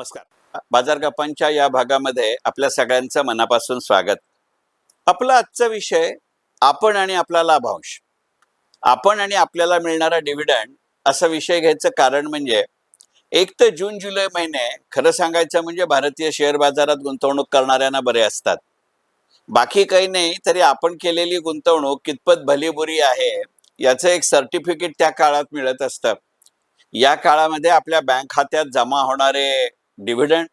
नमस्कार. बाजार गप्पांच्या या भागामध्ये आपल्या सगळ्यांचं मनापासून स्वागत. आपला आजचा विषय आपण आणि आपला लाभांश. आपण आणि आपल्याला मिळणारा डिव्हिडंड असा विषय घ्यायचं कारण म्हणजे एक तर जून जुलै महिने खरं सांगायचं म्हणजे भारतीय शेअर बाजारात गुंतवणूक करणाऱ्यांना बरे असतात. बाकी काही नाही तरी आपण केलेली गुंतवणूक कितपत भलीबुरी आहे याचं एक सर्टिफिकेट त्या काळात मिळत असतं. या काळामध्ये आपल्या बँक खात्यात जमा होणारे डिव्हिडंड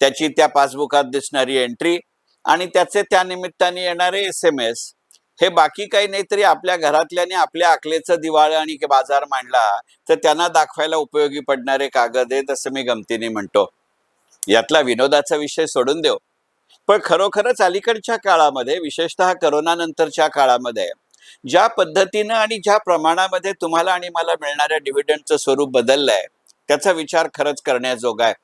त्याची त्या पासबुकात दिसणारी एंट्री आणि त्याचे त्या निमित्ताने येणारे एस एम एस हे बाकी काही नाही तरी आपल्या घरातल्याने आपल्या आकलेचं दिवाळ आणि बाजार मांडला तर त्यांना दाखवायला उपयोगी पडणारे कागद आहेत असं मी गमतीने म्हणतो. यातला विनोदाचा विषय सोडून देऊ. पण खरोखरच अलीकडच्या काळामध्ये विशेषतः करोनानंतरच्या काळामध्ये ज्या पद्धतीनं आणि ज्या प्रमाणामध्ये तुम्हाला आणि मला मिळणाऱ्या डिव्हिडंडचं स्वरूप बदललंय त्याचा विचार खरंच करण्याजोगा आहे.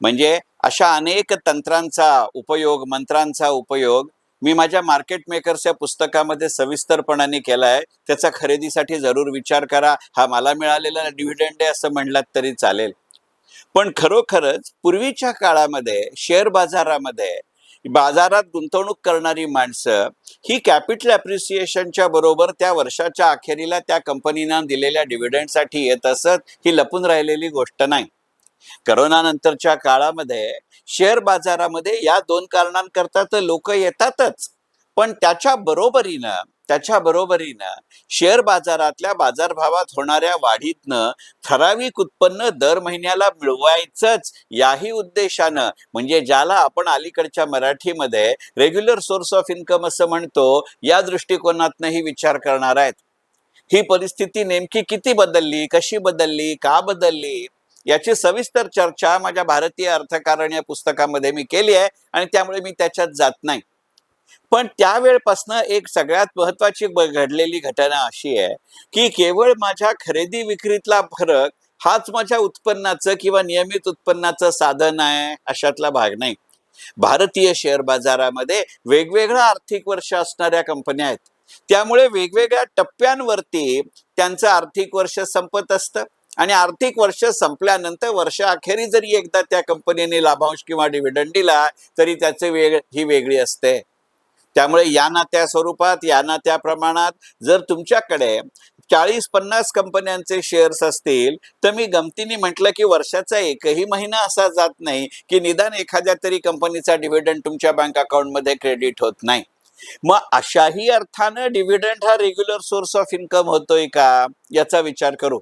म्हणजे अशा अनेक तंत्रांचा उपयोग मंत्रांचा उपयोग मी माझ्या मार्केट मेकर्स या पुस्तकामध्ये सविस्तरपणाने केलाय. त्याचा खरेदीसाठी जरूर विचार करा. हा मला मिळालेला डिव्हिडंड आहे असं म्हणलात तरी चालेल. पण खरोखरच पूर्वीच्या काळामध्ये शेअर बाजारामध्ये बाजारात गुंतवणूक करणारी माणसं ही कॅपिटल ॲप्रिसिएशनच्या बरोबर त्या वर्षाच्या अखेरीला त्या कंपनीनं दिलेल्या डिव्हिडंडसाठी येत असत ही लपून राहिलेली गोष्ट नाही. करोना नंतरच्या काळामध्ये शेअर बाजारामध्ये या दोन कारणांकरता तर लोक येतातच. पण त्याच्या बरोबरीनं त्याच्या बरोबरीनं शेअर बाजारातल्या बाजारभावात होणाऱ्या वाढीतनं ठराविक उत्पन्न दर महिन्याला मिळवायचंच याही उद्देशानं म्हणजे ज्याला आपण अलीकडच्या मराठीमध्ये रेग्युलर सोर्स ऑफ इन्कम असं म्हणतो या दृष्टिकोनातनंही विचार करणार आहेत. ही परिस्थिती नेमकी किती बदलली कशी बदलली का बदलली? याची सविस्तर चर्चा माझ्या भारतीय अर्थकारण या पुस्तकामध्ये मी केली आहे आणि त्यामुळे मी त्याच्यात जात नाही. पण त्यावेळपासनं एक सगळ्यात महत्वाची घडलेली घटना अशी आहे की केवळ माझ्या खरेदी विक्रीतला फरक हाच माझ्या उत्पन्नाचं किंवा नियमित उत्पन्नाचं साधन आहे अशातला भाग नाही. भारतीय शेअर बाजारामध्ये वेगवेगळं आर्थिक वर्ष असणाऱ्या कंपन्या आहेत. त्यामुळे वेगवेगळ्या टप्प्यांवरती त्यांचं आर्थिक वर्ष संपत असतं. आणि आर्थिक वर्ष संपल्यानंतर वर्षाअखेरी जरी एकदा त्या कंपनीने लाभांश किंवा डिव्हिडंड दिला तरी त्याचे वेग ही वेगळी असते. त्यामुळे या ना त्या स्वरूपात या ना त्या प्रमाणात जर तुमच्याकडे चाळीस पन्नास कंपन्यांचे शेअर्स असतील तर मी गमतीने म्हटलं की वर्षाचा एकही महिना असा जात नाही की निदान एखाद्या तरी कंपनीचा डिव्हिडंड तुमच्या बँक अकाउंटमध्ये क्रेडिट होत नाही. मग अशाही अर्थानं डिव्हिडंड हा रेग्युलर सोर्स ऑफ इन्कम होतोय का? याचा विचार करू.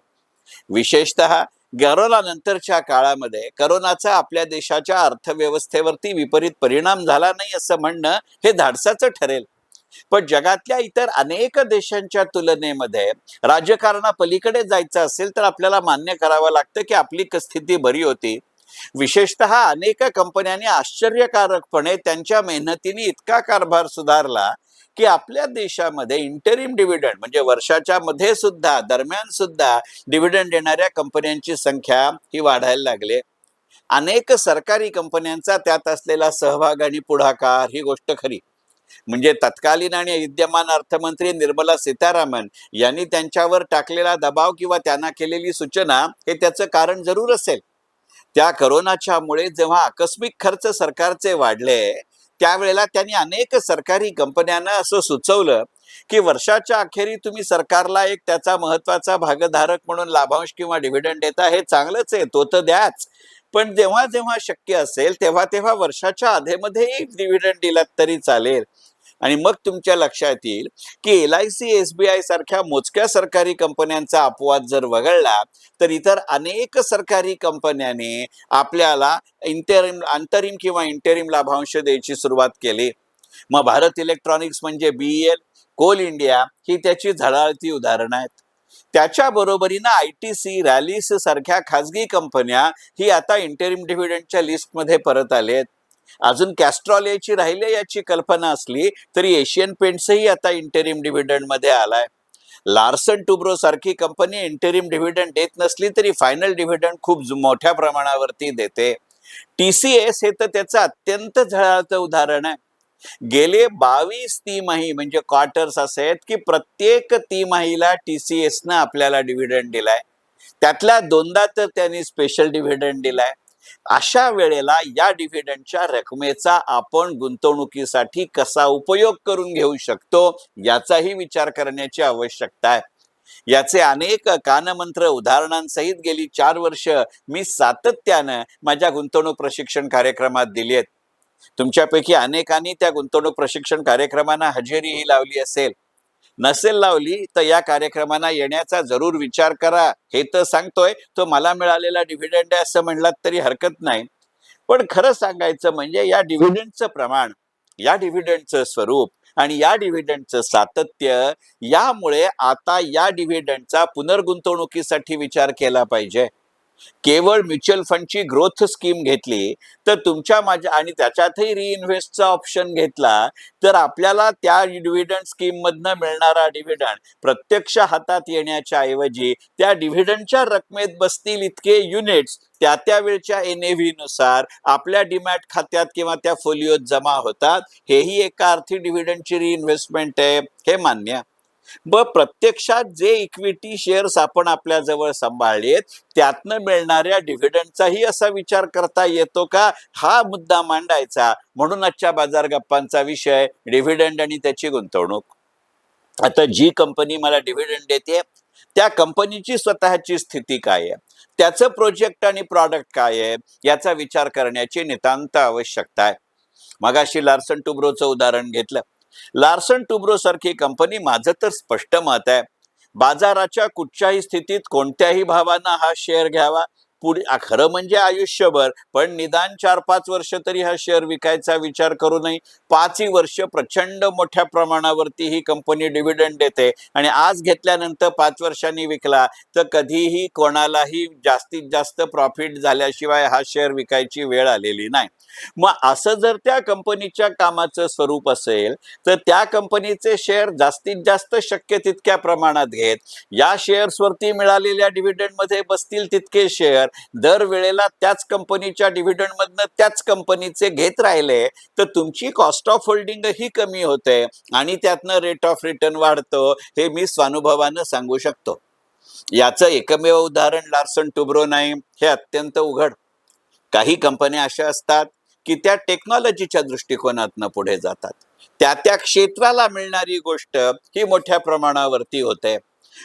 विशेषतः गरोलानंतरच्या काळामध्ये करोनाचा आपल्या देशाच्या अर्थव्यवस्थेवरती विपरीत परिणाम झाला नाही असं म्हणणं हे धाडसाचं ठरेल. पण जगातल्या इतर अनेक देशांच्या तुलनेमध्ये राजकारणापलीकडे जायचं असेल तर आपल्याला मान्य करावं लागतं की आपली स्थिती बरी होती. विशेषतः अनेक कंपन्यांनी आश्चर्यकारकपणे त्यांच्या मेहनतीने इतका कारभार सुधारला की आपल्या देशामध्ये इंटरिम डिव्हिडंड म्हणजे वर्षाच्या मध्ये सुद्धा दरम्यान सुद्धा डिव्हिडंड देणाऱ्या कंपन्यांची संख्या ही वाढायला लागली. अनेक सरकारी कंपन्यांचा त्यात असलेला सहभाग आणि पुढाकार ही गोष्ट खरी. म्हणजे तत्कालीन आणि विद्यमान अर्थमंत्री निर्मला सीतारामन यांनी त्यांच्यावर टाकलेला दबाव किंवा त्यांना केलेली सूचना हे त्याचं कारण जरूर असेल. त्या करोनाच्यामुळे जेव्हा आकस्मिक खर्च सरकारचे वाढले त्यावेळेला त्यांनी अनेक सरकारी कंपन्यांना असं सुचवलं की वर्षाच्या अखेरी तुम्ही सरकारला एक त्याचा महत्त्वाचा भागधारक म्हणून लाभांश किंवा डिव्हिडंड देता हे चांगलंच आहे तो तर द्याच. पण जेव्हा जेव्हा शक्य असेल तेव्हा तेव्हा वर्षाच्या आधेमध्ये डिव्हिडंड दिलात तरी चालेल. आणि मग तुमच्या लक्षात येईल की L I C S B I सारख्या मोजक्या सरकारी कंपन्यांचा अपवाद जर वगळला तर इतर अनेक सरकारी कंपन्याने आपल्याला इंटरिम अंतरिम किंवा इंटरिम लाभांश द्यायची सुरुवात केली. मग भारत इलेक्ट्रॉनिक्स म्हणजे बी एल कोल इंडिया ही त्याची झळाळती उदाहरणं आहेत. त्याच्या बरोबरीनं आय टी सी रॅलिस सारख्या खाजगी कंपन्या ही आता इंटरिम डिव्हिडंडच्या लिस्टमध्ये परत आले आहेत अजून कॅस्ट्रॉल याची राहिले याची कल्पना असली तरी एशियन पेंट्सही आता इंटेरिम डिव्हिडंडमध्ये आलाय. लार्सन टुब्रो सारखी कंपनी इंटेरिम डिव्हिडंड देत नसली तरी फायनल डिव्हिडंड खूप मोठ्या प्रमाणावरती देते. टी सी एस हे तर त्याचं अत्यंत झळाळतं उदाहरण आहे. गेले बावीस तिमाही म्हणजे क्वार्टर्स असे आहेत की प्रत्येक तिमाहीला टी सी एसनं आपल्याला डिव्हिडंड दिलाय. त्यातल्या दोनदा तर त्यांनी स्पेशल डिव्हिडंड दिलाय. अशा वेळेला या डिव्हिडंडच्या रकमेचा आपण गुंतवणुकीसाठी कसा उपयोग करून घेऊ शकतो याचाही विचार करण्याची आवश्यकता आहे. याचे अनेक कानमंत्र उदाहरणांसहित गेली चार वर्ष मी सातत्यानं माझ्या गुंतवणूक प्रशिक्षण कार्यक्रमात दिली आहेत. तुमच्यापैकी अनेकांनी त्या गुंतवणूक प्रशिक्षण कार्यक्रमांना हजेरीही लावली असेल. नसेल लावली तर या कार्यक्रमांना येण्याचा जरूर विचार करा. हे तर सांगतोय तो मला मिळालेला डिव्हिडंड आहे असं म्हणलात तरी हरकत नाही. पण खरं सांगायचं म्हणजे या डिव्हिडंडचं प्रमाण या डिव्हिडंडचं स्वरूप आणि या डिव्हिडंडचं सातत्य यामुळे आता या डिव्हिडंडचा पुनर्गुंतवणुकीसाठी विचार केला पाहिजे. केवळ म्युच्युअल फंडची ग्रोथ स्कीम घेतली तर तुमच्या माझ्या आणि त्याच्यातही रिइन्व्हेस्टचा ऑप्शन घेतला तर आपल्याला त्या डिव्हिडंड स्कीममधनं मिळणारा डिव्हिडंड प्रत्यक्ष हातात येण्याच्या ऐवजी त्या डिव्हिडंडच्या रकमेत बसतील इतके युनिट्स त्या त्या वेळच्या एननुसार आपल्या डिमॅट खात्यात किंवा त्या फोलिओत जमा होतात. हेही एका अर्थी डिव्हिडंडची रिइन्व्हेस्टमेंट आहे हे मान्य. ब प्रत्यक्षात जे इक्विटी शेअर्स आपण आपल्या जवळ सांभाळलेत त्यातनं मिळणाऱ्या डिव्हिडंडचाही असा विचार करता येतो का? हा मुद्दा मांडायचा. म्हणून आजच्या बाजार गप्पांचा विषय डिव्हिडंड आणि त्याची गुंतवणूक. आता जी कंपनी मला डिव्हिडंड देते त्या कंपनीची स्वतःची स्थिती काय आहे? त्याचं प्रोजेक्ट आणि प्रॉडक्ट काय आहे? याचा विचार करण्याची नितांत आवश्यकता आहे. मगाशी लार्सन टुब्रोचं उदाहरण घेतलं. लार्सन टुब्रो सारखी कंपनी माझं तर स्पष्ट मत आहे. बाजाराच्या कुठच्याही स्थितीत कोणत्याही भावानं हा शेअर घ्यावा. पुढे खरं म्हणजे आयुष्यभर पण निदान चार पाच वर्ष तरी हा शेअर विकायचा विचार करू नये. पाचही वर्ष प्रचंड मोठ्या प्रमाणावरती ही कंपनी डिव्हिडंड देते. आणि आज घेतल्यानंतर पाच वर्षांनी विकला तर कधीही कोणालाही जास्तीत जास्त प्रॉफिट झाल्याशिवाय हा शेअर विकायची वेळ आलेली नाही. मग असं जर त्या कंपनीच्या कामाचं स्वरूप असेल तर त्या कंपनीचे शेअर जास्तीत जास्त शक्य तितक्या प्रमाणात घेत. या शेअर्सवरती मिळालेल्या डिव्हिडंडमध्ये बसतील तितके शेअर दर वेळेला त्याच कंपनीच्या डिव्हिडंड मधनं त्याच कंपनीचे घेत राहिले तर तुमची कॉस्ट ऑफ होल्डिंग ही कमी होते आणि त्यातनं रेट ऑफ रिटर्न वाढतो हे मी स्वानुभवानं सांगू शकतो. याचं एकमेव उदाहरण लार्सन टुब्रो नाही हे अत्यंत उघड. काही कंपन्या अशा असतात की त्या टेक्नॉलॉजीच्या दृष्टिकोनातनं पुढे जातात. त्या त्या क्षेत्राला मिळणारी गोष्ट ही मोठ्या प्रमाणावरती होते.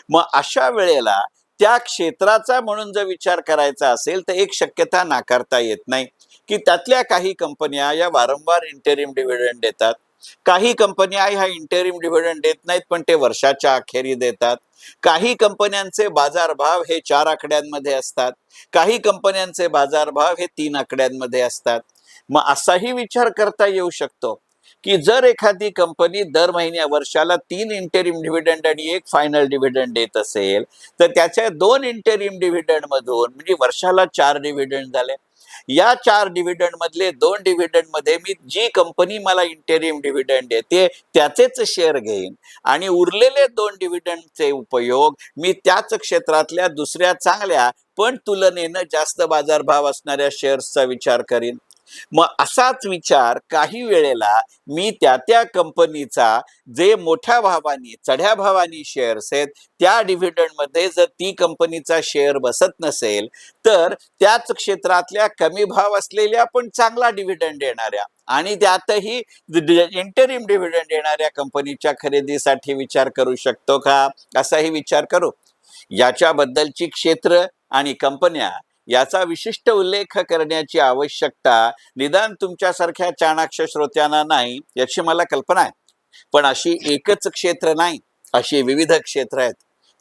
मग अशा वेळेला त्या क्षेत्राचा म्हणून जर विचार करायचा असेल तर एक शक्यता नाकारता येत नाही. की त्यातल्या काही कंपन्या या वारंवार इंटेरिम डिव्हिडंड देतात. काही कंपन्या ह्या इंटेरिम डिव्हिडंड देत नाहीत पण ते वर्षाच्या अखेरी देतात. काही कंपन्यांचे बाजारभाव हे चार आकड्यांमध्ये असतात. काही कंपन्यांचे बाजारभाव हे तीन आकड्यांमध्ये असतात. मग असाही विचार करता येऊ शकतो. की जर एखादी कंपनी दर महिन्या वर्षाला तीन इंटेरिम डिव्हिडंड आणि एक फायनल डिव्हिडंड देत असेल तर त्याच्या दोन इंटेरिम डिव्हिडंड मधून म्हणजे वर्षाला चार डिव्हिडंड झाले या चार डिव्हिडंड मधले दोन डिव्हिडंडमध्ये मी जी कंपनी मला इंटेरिम डिव्हिडंड देते त्याचेच शेअर घेईन. आणि उरलेले दोन डिव्हिडंडचे उपयोग मी त्याच क्षेत्रातल्या दुसऱ्या चांगल्या पण तुलनेनं जास्त बाजारभाव असणाऱ्या शेअर्सचा विचार करीन. मग असाच विचार काही वेळेला मी त्या त्या कंपनीचा जे मोठ्या भावानी चढ्या भावानी शेअर्स आहेत त्या डिव्हिडंडमध्ये जर ती कंपनीचा शेअर बसत नसेल तर त्याच क्षेत्रातल्या कमी भाव असलेल्या पण चांगला डिव्हिडंड देणाऱ्या आणि त्यातही इंटरिम डिव्हिडंड देणाऱ्या कंपनीच्या खरेदीसाठी विचार करू शकतो का? असाही विचार करू. याच्याबद्दलची क्षेत्र आणि कंपन्या याचा विशिष्ट उल्लेख करण्याची आवश्यकता निदान तुमच्यासारख्या चाणाक्ष श्रोत्यांना नाही याची मला कल्पना आहे. पण अशी एकच क्षेत्र नाही अशी विविध क्षेत्र आहेत.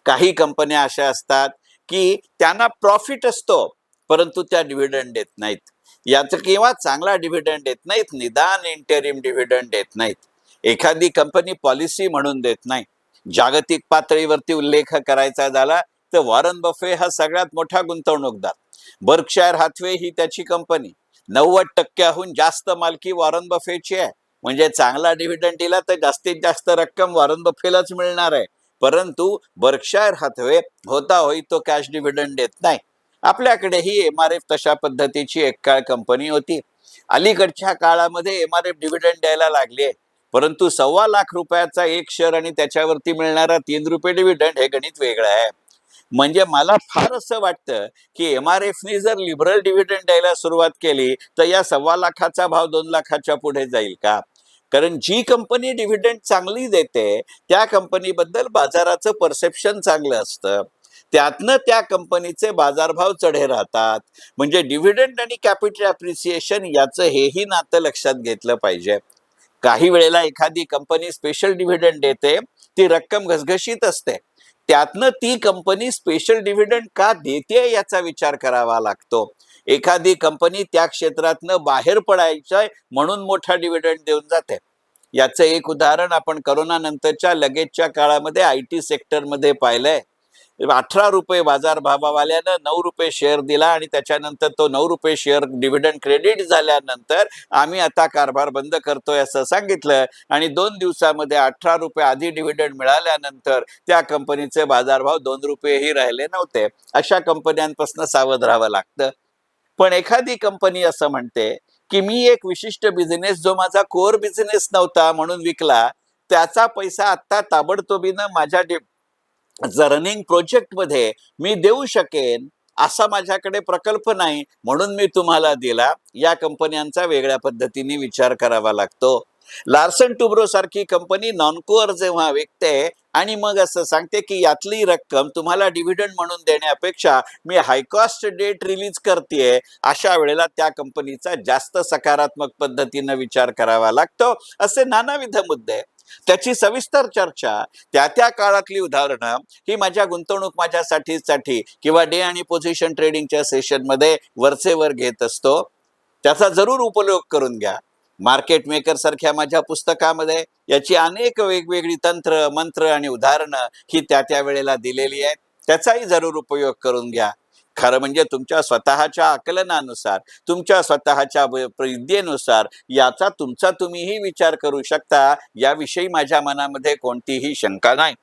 काही कंपन्या अशा असतात की त्यांना प्रॉफिट असतो परंतु त्या डिव्हिडंड देत नाहीत. याचं किंवा चांगला डिव्हिडंड देत नाहीत निदान इंटेरिम डिव्हिडंड देत नाहीत. एखादी कंपनी पॉलिसी म्हणून देत नाही. जागतिक पातळीवरती उल्लेख करायचा झाला तर वॉरन बफे हा सगळ्यात मोठा गुंतवणूकदार. बर्कशायर हाथवे ही त्याची कंपनी नव्वद टक्क्याहून जास्त मालकी वॉरन बफेची आहे. म्हणजे चांगला डिव्हिडंड दिला तर जास्तीत जास्त रक्कम वॉरन बफेलाच मिळणार आहे. परंतु बर्कशायर हाथवे होता होई तो कॅश डिव्हिडंड देत नाही. आपल्याकडे ही एम आर एफ तशा पद्धतीची एक काळ कंपनी होती. अलीकडच्या काळामध्ये एम आर एफ डिव्हिडंड द्यायला लागली. आहे परंतु सव्वा लाख रुपयाचा एक शेअर आणि त्याच्यावरती मिळणारा तीन रुपये डिव्हिडंड हे गणित वेगळं आहे. म्हणजे मला फार असं वाटतं की एम आर एफने जर लिबरल डिव्हिडंड द्यायला सुरुवात केली तर या सव्वा लाखाचा भाव दोन लाखाच्या पुढे जाईल का? कारण जी कंपनी डिव्हिडंड चांगली देते त्या कंपनीबद्दल बाजाराचं परसेप्शन चांगलं असतं. त्यातनं त्या कंपनीचे बाजारभाव चढे राहतात. म्हणजे डिव्हिडंड आणि कॅपिटल अप्रिसिएशन याचं हेही नातं लक्षात घेतलं पाहिजे. काही वेळेला एखादी कंपनी स्पेशल डिव्हिडंड देते ती रक्कम घसघशीत असते. त्यातनं ती कंपनी स्पेशल डिव्हिडंड का देते याचा विचार करावा लागतो. एखादी कंपनी त्या क्षेत्रातनं बाहेर पडायचं म्हणून मोठा डिव्हिडंड देऊन जाते. याचं एक उदाहरण आपण करोना नंतरच्या लगेचच्या काळामध्ये आय टी सेक्टरमध्ये पाहिलंय. म्हणजे अठरा रुपये बाजार भावावाल्यानं नऊ रुपये शेअर दिला आणि त्याच्यानंतर तो नऊ रुपये शेअर डिव्हिडंड क्रेडिट झाल्यानंतर आम्ही आता कारभार बंद करतोय असं सांगितलं. आणि दोन दिवसामध्ये अठरा रुपये आधी डिव्हिडंड मिळाल्यानंतर त्या कंपनीचे बाजारभाव दोन रुपयेही राहिले नव्हते. अशा कंपन्यांपासून सावध राहावं लागतं. पण एखादी कंपनी असं म्हणते की मी एक विशिष्ट बिझनेस जो माझा कोर बिझनेस नव्हता म्हणून विकला त्याचा पैसा आत्ता ताबडतोबीनं माझ्या रनिंग प्रोजेक्टमध्ये मी देऊ शकेन असा माझ्याकडे प्रकल्प नाही म्हणून मी तुम्हाला दिला. या कंपन्यांचा वेगळ्या पद्धतीने विचार करावा लागतो. लार्सन टुब्रो सारखी कंपनी नॉनकोअर जेव्हा विकते आणि मग असं सांगते की यातली रक्कम तुम्हाला डिव्हिडंड म्हणून देण्यापेक्षा मी हायकॉस्ट डेट रिलीज करते अशा वेळेला त्या कंपनीचा जास्त सकारात्मक पद्धतीनं विचार करावा लागतो. असे नानाविध मुद्दे. त्याची सविस्तर चर्चा त्या त्या काळातली उदाहरणं ही माझ्या गुंतवणूक माझ्यासाठीसाठी किंवा डे आणि पोझिशन ट्रेडिंगच्या सेशनमध्ये वरचेवर घेत असतो. त्याचा जरूर उपयोग करून घ्या. मार्केट मेकर सारख्या माझ्या पुस्तकामध्ये याची अनेक वेगवेगळी तंत्र मंत्र आणि उदाहरणं ही त्या त्या वेळेला दिलेली आहेत. त्याचाही जरूर उपयोग करून घ्या. खरं म्हणजे तुमच्या स्वतःच्या आकलनानुसार तुमच्या स्वतःच्या विद्येनुसार याचा तुमचा तुम्हीही विचार करू शकता याविषयी माझ्या मनामध्ये कोणतीही शंका नाही.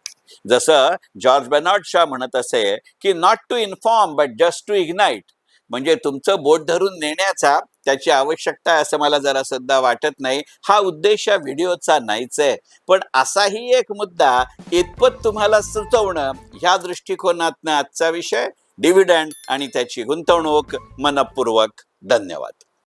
जसं जॉर्ज बेनॉर्ड शाह म्हणत असे की not to inform but just to ignite. म्हणजे तुमचं बोट धरून नेण्याचा त्याची आवश्यकता आहे असं मला जरा सुद्धा वाटत नाही. हा उद्देश या व्हिडिओचा नाहीच आहे. पण असाही एक मुद्दा इतपत तुम्हाला सुचवणं ह्या दृष्टिकोनातनं आजचा विषय. डिव्हिडंड आणि त्याची गुंतवणूक मनपूर्वक. धन्यवाद.